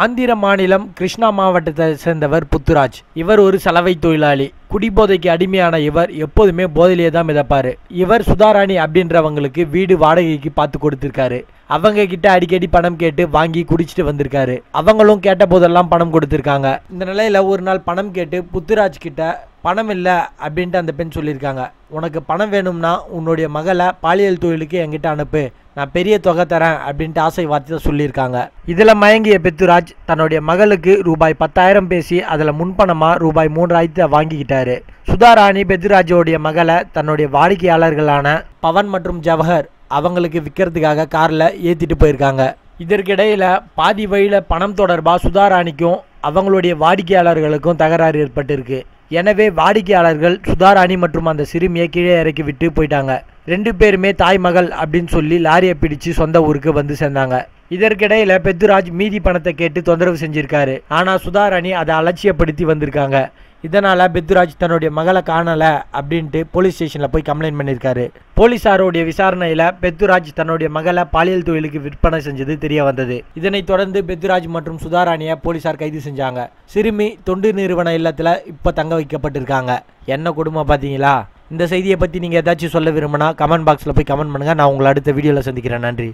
ஆந்திர மாநிலம் கிருஷ்ணா மாவட்டத்தை சேர்ந்தவர் புத்துராஜ். இவர் ஒரு சலவை தொழிலாளி. குடிபோதைக்கு அடிமையான இவர் எப்போதுமே போதையிலே தான் மிதப்பாரு. இவர் சுதாராணி அப்படின்றவங்களுக்கு வீடு வாடகைக்கு பார்த்து கொடுத்துருக்காரு. அவங்க கிட்ட அடிக்கடி பணம் கேட்டு வாங்கி குடிச்சிட்டு வந்திருக்காரு. அவங்களும் கேட்ட போதெல்லாம் பணம் கொடுத்துருக்காங்க. இந்த நிலையில ஒரு நாள் பணம் கேட்டு புத்துராஜ் கிட்ட பணம் இல்லை அப்படின்ட்டு அந்த பெண் சொல்லியிருக்காங்க. உனக்கு பணம் வேணும்னா உன்னுடைய மகளை பாலியல் தொழிலுக்கு என்கிட்ட அனுப்பு. நான் பெரிய தொகை தரேன் அப்படின்ட்டு ஆசை வார்த்தை சொல்லியிருக்காங்க. இதில் மயங்கிய பெத்துராஜ் தன்னுடைய மகளுக்கு ரூபாய் பத்தாயிரம் பேசி அதில் முன்பணமாக ரூபாய் மூன்றாயிரத்தை வாங்கிக்கிட்டாரு. சுதாராணி பெத்துராஜோடைய மகளை தன்னுடைய வாடிக்கையாளர்களான பவன் மற்றும் ஜவஹர் அவங்களுக்கு விற்கிறதுக்காக காரில் ஏற்றிட்டு போயிருக்காங்க. இதற்கிடையில் பாதி வழியில் பணம் தொடர்பாக சுதாராணிக்கும் அவங்களுடைய வாடிக்கையாளர்களுக்கும் தகராறு ஏற்பட்டிருக்கு. எனவே வாடிக்கையாளர்கள் சுதாராணி மற்றும் அந்த சிறுமியை கீழே இறக்கி விட்டு போயிட்டாங்க. ரெண்டு பேருமே தாய் மகள் அப்படின்னு சொல்லி லாரியை பிடிச்சு சொந்த ஊருக்கு வந்து சேர்ந்தாங்க. இதற்கிடையில பெத்துராஜ் மீதி பணத்தை கேட்டு தொந்தரவு செஞ்சிருக்காரு. ஆனா சுதாராணி அதை அலட்சியப்படுத்தி வந்திருக்காங்க. இதனால பெத்துராஜ் தன்னுடைய மகளை காணல அப்படின்ட்டு போலீஸ் ஸ்டேஷன்ல போய் கம்ப்ளைண்ட் பண்ணியிருக்காரு போலீசாருடைய விசாரணையில பெத்துராஜ் தன்னுடைய மகளை பாலியல் தொழிலுக்கு விற்பனை செஞ்சது தெரிய வந்தது. இதனைத் தொடர்ந்து பெத்துராஜ் மற்றும் சுதாராணியை போலீசார் கைது செஞ்சாங்க. சிறுமி தொண்டு நிறுவன இல்லத்துல இப்ப தங்க வைக்கப்பட்டிருக்காங்க. என்ன குடும்பம் பாத்தீங்களா? இந்த செய்தியை பத்தி நீங்க ஏதாச்சும் சொல்ல விரும்பினா கமெண்ட் பாக்ஸ்ல போய் கமெண்ட் பண்ணுங்க. நான் உங்களை அடுத்த வீடியோல சந்திக்கிறேன். நன்றி.